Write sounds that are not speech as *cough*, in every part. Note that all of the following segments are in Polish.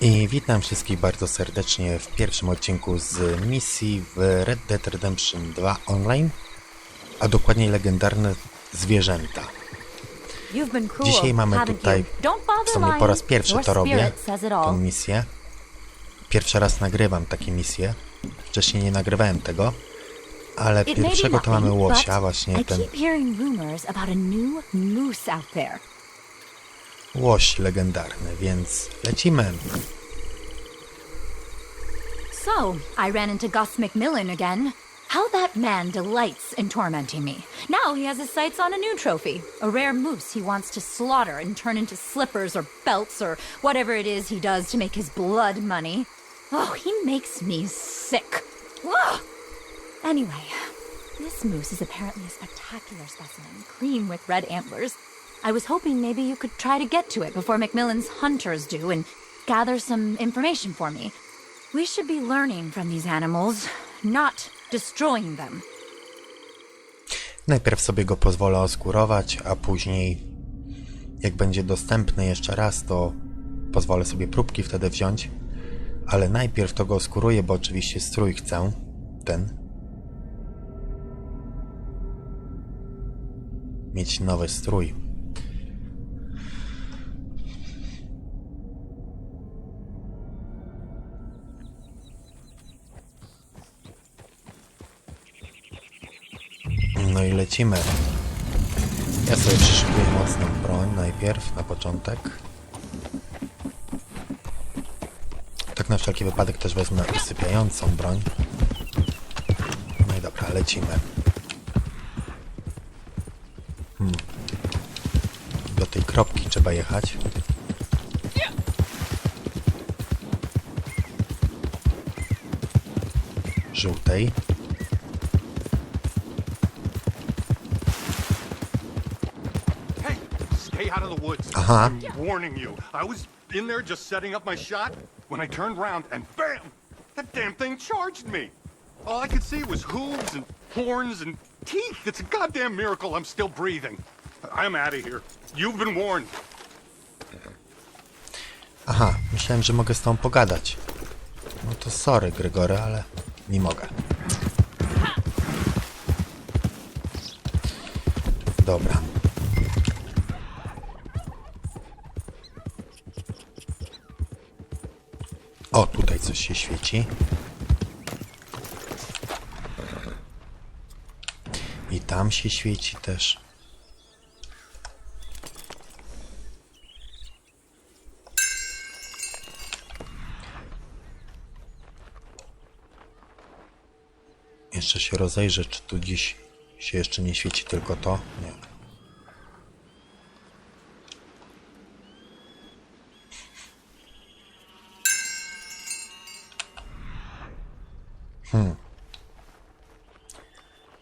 I witam wszystkich bardzo serdecznie w pierwszym odcinku z misji w Red Dead Redemption 2 Online, a dokładniej legendarne zwierzęta. Dzisiaj mamy tutaj, w sumie po raz pierwszy to robię, tą misję. Pierwszy raz nagrywam takie misje, wcześniej nie nagrywałem tego, ale pierwszego to mamy łosia, właśnie ten łoś legendarny, więc lecimy. So, I ran into Gus McMillan again. How that man delights in tormenting me. Now he has his sights on a new trophy, a rare moose he wants to slaughter and turn into slippers or belts or whatever it is he does to make his blood money. Oh, he makes me sick. Ugh. Anyway, this moose is apparently a spectacular specimen, clean with red antlers. I was hoping maybe you could try to get to it before Macmillan's hunters do and gather some information for me. We should be learning from these animals, not destroying them. Najpierw sobie go pozwolę oskurować, a później, jak będzie dostępny jeszcze raz, to pozwolę sobie próbki wtedy wziąć. Ale najpierw to go oskuruję, bo oczywiście strój chcę. Ten. Mieć nowy strój. Lecimy. Ja sobie przyszykuję mocną broń najpierw, na początek. Tak na wszelki wypadek też wezmę usypiającą broń. No i dobra, lecimy. Hmm. Do tej kropki trzeba jechać. Żółtej. Of the woods. Aha. I'm warning you. I was in there just setting up my shot when I turned around and bam! That damn thing charged me. All I could see was hooves and horns and teeth. It's a goddamn miracle I'm still breathing. I'm out of here. You've been warned. Aha, myślałem, że mogę z tą pogadać. No to sorry, Gregory, ale nie mogę. Dobra. O, tutaj coś się świeci. I tam się świeci też. Jeszcze się rozejrzę, czy tu gdzieś się jeszcze nie świeci tylko to? Nie. Hmm.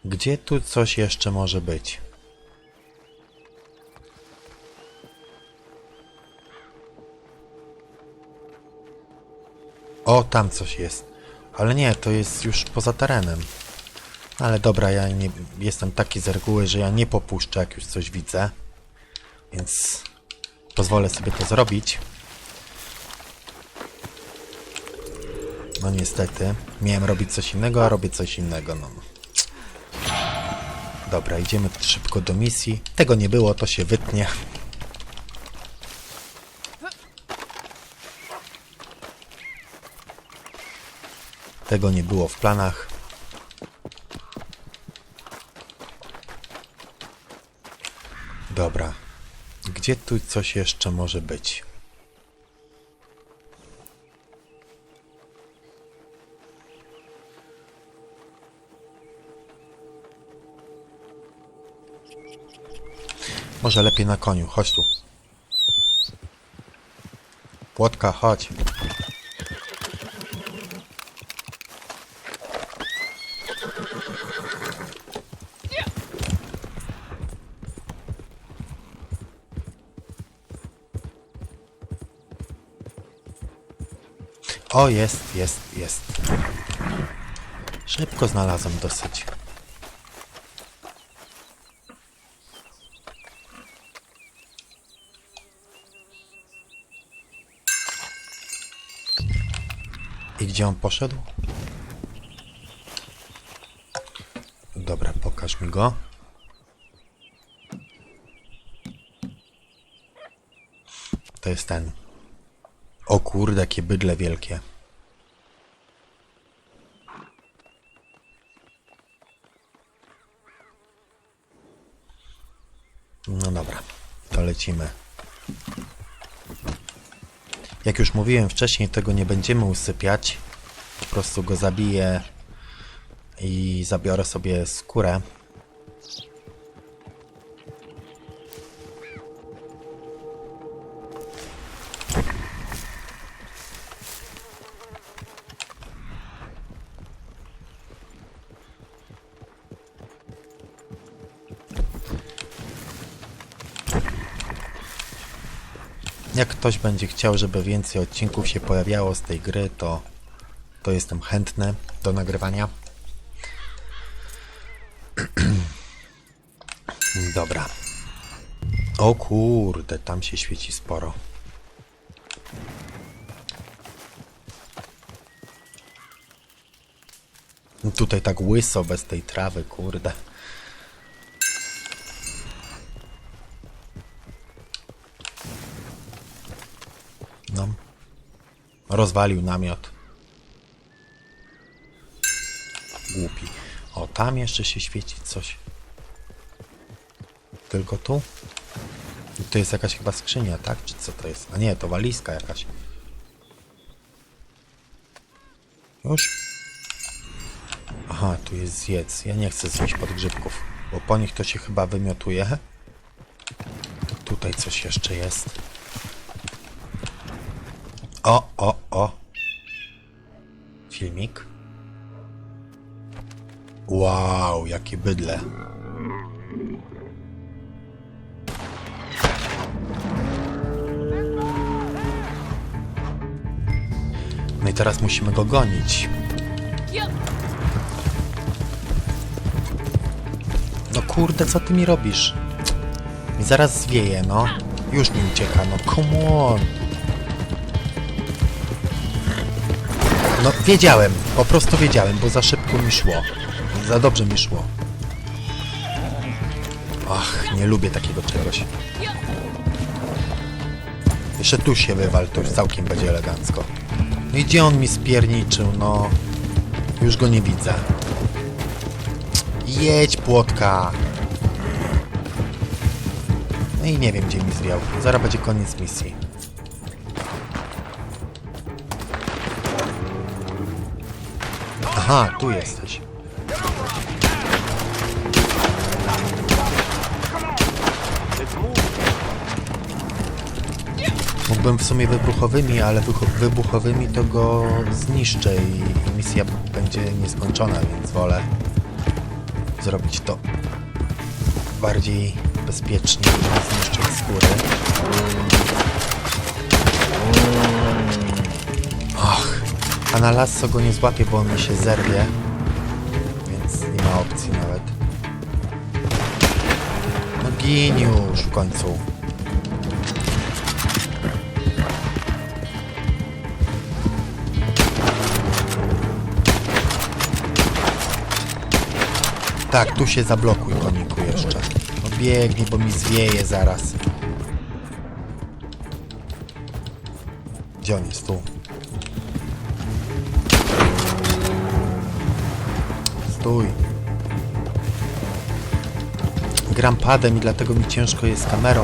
Gdzie tu coś jeszcze może być? O, tam coś jest. Ale nie, to jest już poza terenem. Ale dobra, ja nie jestem taki z reguły, że ja nie popuszczę, jak już coś widzę. Więc pozwolę sobie to zrobić. No niestety, miałem robić coś innego, a robię coś innego, no. Dobra, idziemy szybko do misji. Tego nie było, to się wytnie. Tego nie było w planach. Dobra. Gdzie tu coś jeszcze może być? Może lepiej na koniu. Chodź tu. Płotka, chodź. O, jest, jest, jest. Szybko znalazłem dosyć. I gdzie on poszedł? Dobra, pokaż mi go. To jest ten. O kurde, jakie bydle wielkie. No dobra, to lecimy. Jak już mówiłem wcześniej, tego nie będziemy usypiać. Po prostu go zabiję i zabiorę sobie skórę. Jak ktoś będzie chciał, żeby więcej odcinków się pojawiało z tej gry, to, to jestem chętny do nagrywania. *clears throat* Dobra. O kurde, tam się świeci sporo. Tutaj tak łyso bez tej trawy, kurde. No. Rozwalił namiot. Głupi. O, tam jeszcze się świeci coś. Tylko tu? To jest jakaś chyba skrzynia, tak? Czy co to jest? A nie, to walizka jakaś. Już? Aha, tu jest zjedz. Ja nie chcę zjeść podgrzybków, bo po nich to się chyba wymiotuje. Tutaj coś jeszcze jest. O, o, o. Filmik. Wow, jakie bydle. No i teraz musimy go gonić. No kurde, co ty mi robisz? I zaraz zwieje, no. Już mi ucieka, no come on. No wiedziałem, po prostu wiedziałem, bo za szybko mi szło. Za dobrze mi szło. Ach, nie lubię takiego czegoś. Jeszcze tu się wywal, to już całkiem będzie elegancko. No i gdzie on mi spierniczył, no? Już go nie widzę. Jedź, płotka! No i nie wiem, gdzie mi zwiał. Zaraz będzie koniec misji. Aha, tu jesteś. Mógłbym w sumie wybuchowymi, ale wybuchowymi to go zniszczę i, misja będzie nieskończona, więc wolę zrobić to bardziej bezpiecznie zniszczyć skóry. A na lasso go nie złapię, bo on mi się zerwie, więc nie ma opcji nawet. No gin już w końcu. Tak, tu się zablokuj, koniku, jeszcze. No biegnij, bo mi zwieje zaraz. Gdzie on jest? Tu. Stój. Gram padem i dlatego mi ciężko jest kamerą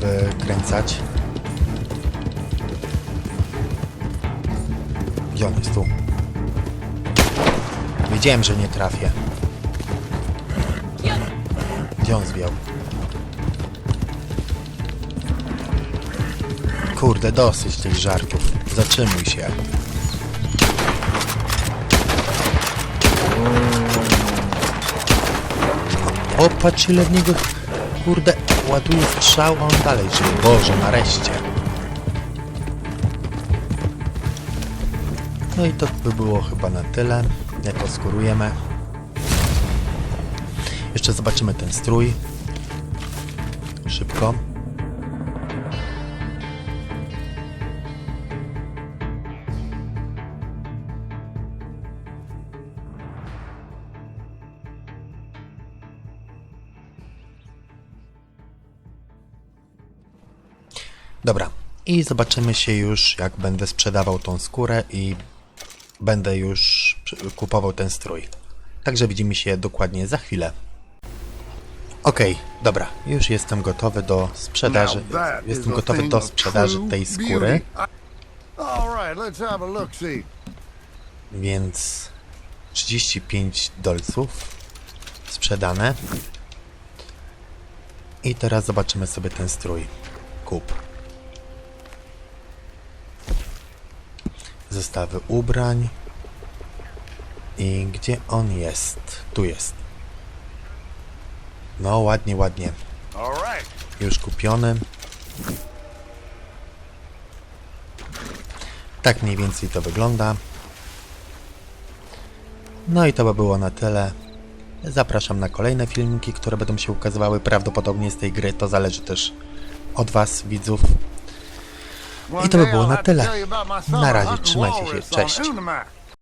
wykręcać. Gdzie on jest? Tu. Wiedziałem, że nie trafię. Gdzie on? Kurde, dosyć tych żartów. Zatrzymuj się. O, patrz ile w niego... Kurde, ładuje strzał, a on dalej żyje. Boże, nareszcie. No i to by było chyba na tyle. Jak oskurujemy. Jeszcze zobaczymy ten strój. Szybko. I zobaczymy się już, jak będę sprzedawał tą skórę i będę już kupował ten strój. Także widzimy się dokładnie za chwilę. Okej, dobra. Już jestem gotowy do sprzedaży. Jestem gotowy do sprzedaży tej skóry. Więc 35 dolców sprzedane. I teraz zobaczymy sobie ten strój. Kup. Zestawy ubrań. I gdzie on jest? Tu jest. No, ładnie, ładnie. Już kupiony. Tak mniej więcej to wygląda. No i to by było na tyle. Zapraszam na kolejne filmiki, które będą się ukazywały prawdopodobnie z tej gry. To zależy też od Was, widzów. One to by było na tyle. Na razie, trzymajcie się, cześć.